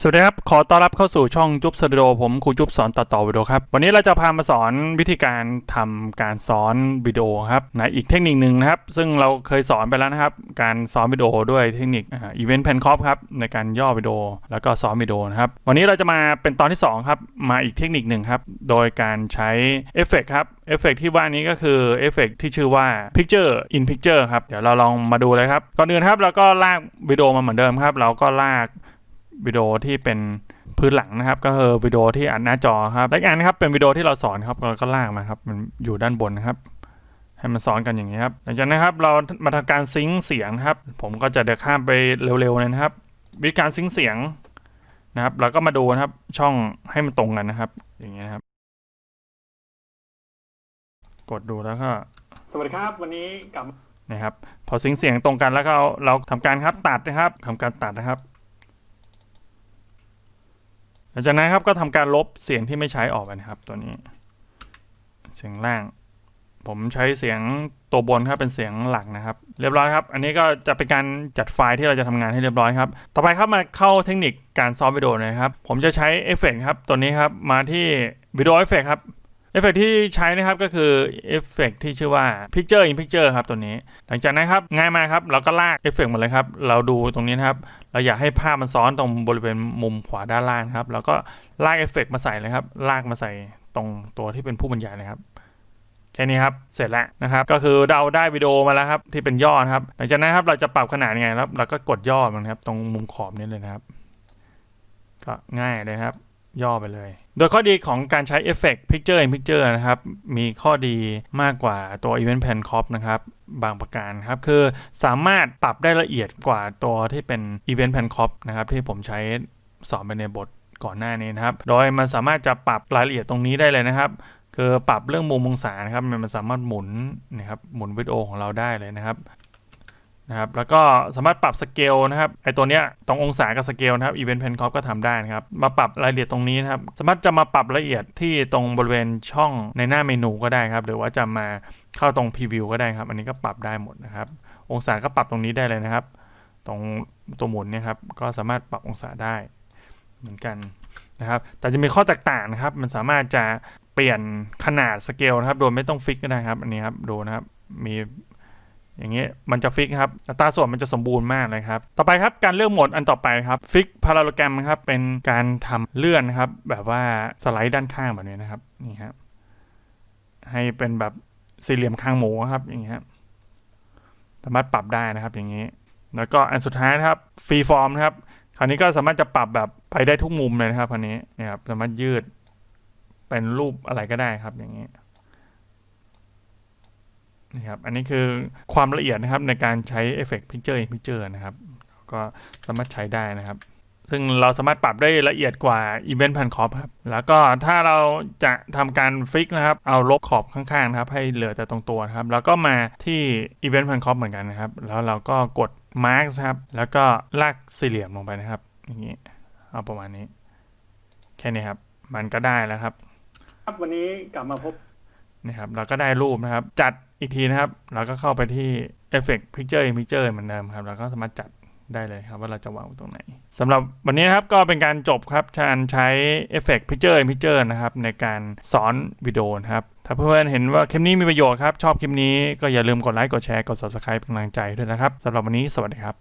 สวัสดีครับ ขอต้อนรับเข้าสู่ช่องจุ๊บสตูดิโอผมครูจุ๊บสอนตัดต่อวิดีโอครับ วันนี้เราจะพามาสอนวิธีการทำการซ้อนวิดีโอครับในอีกเทคนิคหนึ่งนะครับ ซึ่งเราเคยสอนไปแล้วนะครับ การซ้อนวิดีโอด้วยเทคนิคอีเวนต์แพนคอปครับในการย่อวิดีโอแล้วก็ซ้อนวิดีโอนะครับ วันนี้เราจะมาเป็นตอนที่สองครับ มาอีกเทคนิคหนึ่งครับ โดยการใช้เอฟเฟกครับเอฟเฟกที่ว่านี้ก็คือเอฟเฟกที่ชื่อว่า Picture in Picture ครับ เดี๋ยวเราลองมาดูเลยครับ ก่อนอื่นครับ เราก็ลากวิดีโอมาเหมือนเดิมครับ เราก็ลาก วิดีโอที่เป็นพื้นหลังนะครับ ก็คือวิดีโอที่อัดหน้าจอครับและอีกอันนะครับเป็นวิดีโอที่เราสอนครับเราก็ลากมาครับมันอยู่ด้านบนนะครับให้มันซ้อนกันอย่างนี้ครับหลังจากนั้นครับเรามาทำการซิงค์เสียงนะครับ ผมก็จะเดี๋ยวข้ามไปเร็วๆเลยนะครับ วิธีการซิงค์เสียงนะครับเราก็มาดูนะครับช่องให้มันตรงกันนะครับ อย่างนี้ยนะครับ กดดูแล้วก็สวัสดีครับ วันนี้กลับนะครับ พอซิงค์เสียงตรงกันแล้วก็เราทำการครับตัดนะครับทำการตัดนะครับ หลังจากนั้นครับก็ทำการลบเสียงที่ไม่ใช้ออกไปนะครับ ตัวนี้ เสียงล่าง ผมใช้เสียงตัวบนครับเป็นเสียงหลักนะครับ เรียบร้อยครับ อันนี้ก็จะเป็นการจัดไฟล์ที่เราจะทำงานให้เรียบร้อยครับ ต่อไปครับมาเข้าเทคนิคการซ้อมวิดีโอนะครับ ผมจะใช้เอฟเฟกต์ครับตัวนี้ครับมาที่วิดีโอเอฟเฟกต์ครับ เอฟเฟกต์ที่ใช้นะครับก็คือเอฟเฟกต์ที่ชื่อว่า Picture in Picture ครับตัวนี้ หลังจากนั้นครับง่ายมากครับเราก็ลากเอฟเฟกต์หมดเลยครับ เราดูตรงนี้นะครับ เราอยากให้ภาพมันซ้อนตรงบริเวณมุมขวาด้านล่างครับแล้วก็ลากเอฟเฟกต์มาใส่เลยครับ ลากมาใส่ตรงตัวที่เป็นผู้บรรยายเลยครับแค่นี้ครับ เสร็จแล้วนะครับ ก็คือเราได้วิดีโอมาแล้วครับ ที่เป็นย่อนะครับ หลังจากนั้นครับเราจะปรับขนาดยังไงครับ เราก็กดย่อมันครับ ตรงมุมขอบนี้เลยนะครับ ก็ง่ายเลยครับ ย่อไปเลย โดยข้อดีของการใช้เอฟเฟกต์ Picture in Picture นะครับ มีข้อดีมากกว่าตัว Event Pan Crop นะครับ บางประการครับ คือสามารถปรับได้ละเอียดกว่าตัวที่เป็น Event Pan Crop นะครับ ที่ผมใช้สอนไปในบทก่อนหน้านี้นะครับ โดยมันสามารถจะปรับรายละเอียดตรงนี้ได้เลยนะครับคือปรับเรื่องมุมองศานะครับมันสามารถหมุนนะครับหมุนวิดีโอของเราได้เลยนะครับ นะครับแล้วก็สามารถปรับสเกลนะครับไอตัวเนี้ยตรงองศากับสเกลนะครับ Event Pen Crop ก็ทำได้นะครับมาปรับรายละเอียดตรงนี้นะครับสามารถจะมาปรับละเอียดที่ตรงบริเวณช่องในหน้าเมนูก็ได้ครับหรือว่าจะมาเข้าตรง Preview ก็ได้ครับ อันนี้ก็ปรับได้หมดนะครับ องศาก็ปรับตรงนี้ได้เลยนะครับ ตรงตัวหมุนเนี่ยครับก็สามารถปรับองศาได้เหมือนกันนะครับ แต่จะมีข้อแตกต่างนะครับ มันสามารถจะเปลี่ยนขนาดสเกลนะครับ โดยไม่ต้องฟิกก็ได้ครับ อันนี้ครับ ดูนะครับ มี อย่างเงี้ยมันจะฟิกครับอัตราส่วนมันจะสมบูรณ์มากเลยครับ ต่อไปครับการเลือกโหมดอันต่อไปครับฟิกพาราโลแกรมครับเป็นการทำเลื่อนครับ แบบว่าสไลด์ด้านข้างแบบนี้นะครับนี่ครับให้เป็นแบบสี่เหลี่ยมคางหมูครับอย่างเงี้ยสามารถปรับได้นะครับอย่างนี้ แล้วก็อันสุดท้ายนะครับฟรีฟอร์มนะครับคราวนี้ก็สามารถจะปรับแบบไปได้ทุกมุมเลยนะครับคราวนี้นี่ยครับสามารถยืดเป็นรูปอะไรก็ได้ครับอย่างนี้ นี่ครับอันนี้คือความละเอียดนะครับในการใช้เอฟเฟกต์ Picture in Picture นะครับ ก็สามารถใช้ได้นะครับ ซึ่งเราสามารถปรับได้ละเอียดกว่า Event Pan Crop ครับ แล้วก็ถ้าเราจะทำการฟิกนะครับ เอาลบขอบข้างๆนะครับ ให้เหลือแต่ตรงตัวนะครับ แล้วก็มาที่ Event Pan Crop เหมือนกันนะครับ แล้วเราก็กด Mark ครับ แล้วก็ลากสี่เหลี่ยมลงไปนะครับ อย่างนี้ เอาประมาณนี้ แค่นี้ครับ มันก็ได้แล้วครับ ครับวันนี้กลับมาพบนะครับ เราก็ได้รูปนะครับ จัด อีกทีนะครับ เราก็เข้าไปที่ Effect Picture in Picture เหมือนเดิมครับเราก็สามารถจัดได้เลยครับว่าเราจะวางตรงไหนสำหรับวันนี้นะครับก็เป็นการจบครับการใช้ Effect Picture in Picture นะครับ ในการสอนวิดีโอนะครับ ถ้าเพื่อนๆเห็นว่าคลิปนี้มีประโยชน์ครับ ชอบคลิปนี้ก็อย่าลืมกดไลค์กดแชร์กด Subscribe เป็นกำลังใจด้วยนะครับสำหรับวันนี้สวัสดีครับ